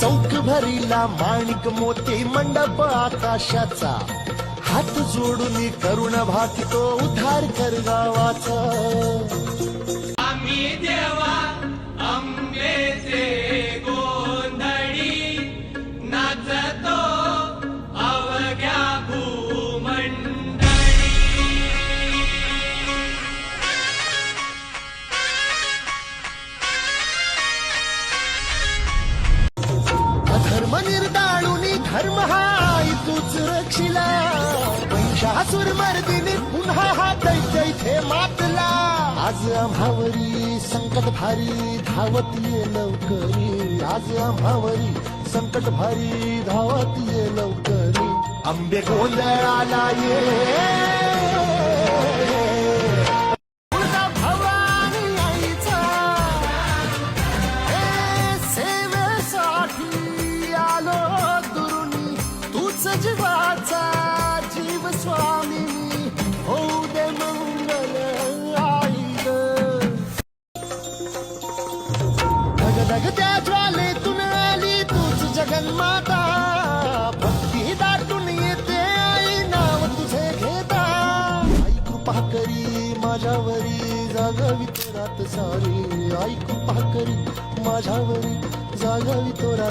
चौक भरीला माणिक मोती मंडप आकाशाचा. हात जोडून करुण भाकितो उद्धार कर गावाचा. धर्म निर्दाळुनी धर्म हाय तूच रक्षिला. महिषासुर मर्दिनी पुन्हा हा दैत्य इथे मातला. आज आम्हावरी संकट भारी धावत ये लवकरी. आज आम्हावरी संकट भारी धावत ये लवकरी. आंबे गोंधळाला ये. जीवाचा जीव स्वामी होऊ दे मंगल आई धग त्या ज्वालेतून आली तूच जगन्माता. भक्ती दाटून येते आई नाव तुझे घेता. आई कृपा करी माझ्यावरी जागावी तो रात सारी. आई कृपा करी माझ्यावरी जागावी तो रात